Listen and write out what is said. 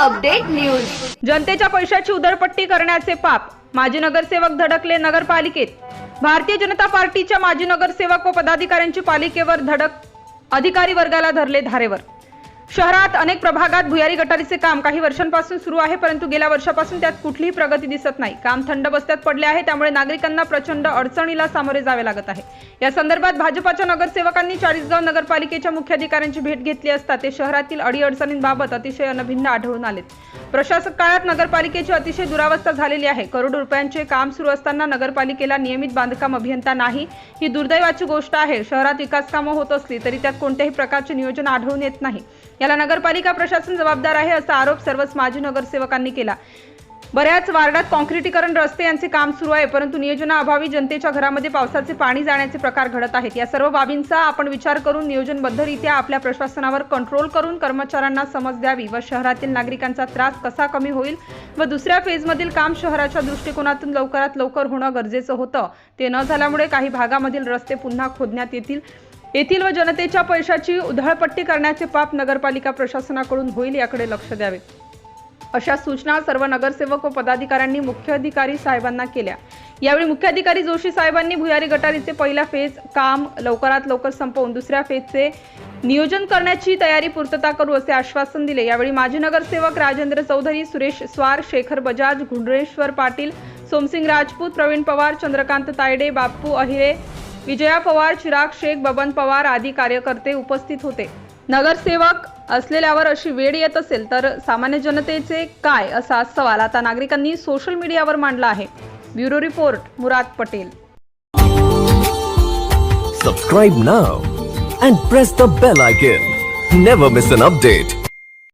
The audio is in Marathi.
Update news. जनतेच्या पैशाची उदरपट्टी करण्याचे पाप माजी नगरसेवक धडकले नगरपालिकेत. भारतीय जनता पार्टीच्या माजी नगरसेवक व पदाधिकाऱ्यांची पालिकेवर धडक अधिकारी वर्गाला धरले धारेवर. शहरात अनेक प्रभागात भुयारी गटारीचे काम काही वर्षांपासून सुरू आहे परंतु गेल्या वर्षापासून त्यात कुठलीही प्रगती दिसत नाही. काम थंड बस्त्यात पडले आहे त्यामुळे नागरिकांना प्रचंड अडचणीला सामोरे जावे लागत आहे. या संदर्भात भाजपाच्या नगरसेवकांनी चाळीसगाव नगरपालिकेच्या मुख्याधिकाऱ्यांची भेट घेतली असता ते शहरातील अडीअडचणींबाबत अतिशय अनभिन्न आढळून आलेत. प्रशासक काळात नगरपालिकेची अतिशय दुरावस्था झालेली आहे. करोड रुपयांचे काम सुरू असताना नगरपालिकेला नियमित बांधकाम अभियंता नाही. ही दुर्दैवाची गोष्ट आहे. शहरात विकास कामं होत असली तरी त्यात कोणत्याही प्रकारचे नियोजन आढळून येत नाही. याला नगरपालिका प्रशासन जबाबदार आहे असा आरोप सर्वच माजी नगरसेवकांनी केला. बऱ्याच वार्डात काँक्रिटीकरण रस्ते यांचे काम सुरू आहे परंतु नियोजनाअभावी जनतेच्या घरामध्ये पावसाचे पाणी जाण्याचे प्रकार घडत आहेत. या सर्व बाबींचा आपण विचार करून नियोजनबद्धरित्या आपल्या प्रशासनावर कंट्रोल करून कर्मचाऱ्यांना समज द्यावी व शहरातील नागरिकांचा त्रास कसा कमी होईल व दुसऱ्या फेजमधील काम शहराच्या दृष्टिकोनातून लवकरात लवकर होणं गरजेचं होतं. ते न झाल्यामुळे काही भागामधील रस्ते पुन्हा खोदण्यात येतील. येथील व जनतेच्या पैशाची उधळपट्टी करण्याचे पाप नगरपालिका प्रशासनाकडून होईल याकडे लक्ष द्यावे. अशा सूचना सर्व नगरसेवक व पदाधिकाऱ्यांनी मुख्याधिकारी साहेबांना केल्या. यावेळी मुख्याधिकारी जोशी साहेबांनी भुयारी गटारीचे पहिला फेज काम लवकरात लवकर संपवून दुसऱ्या फेजचे नियोजन करण्याची तयारी पूर्तता करू असे आश्वासन दिले. यावेळी माजी नगरसेवक राजेंद्र चौधरी सुरेश स्वार शेखर बजाज गुंडेश्वर पाटील सोमसिंग राजपूत प्रवीण पवार चंद्रकांत तायडे बाप्पू अहिरे विजया पवार चिराग शेख बबन पवार आदी कार्यकर्ते उपस्थित होते. नगरसेवक असलेल्यावर अशी वेळ येत असेल तर सामान्य जनतेचे काय असा सवाल आता नागरिकांनी सोशल मीडियावर मांडला आहे. Bureau report Murad Patel. Subscribe now and press the bell icon never miss an update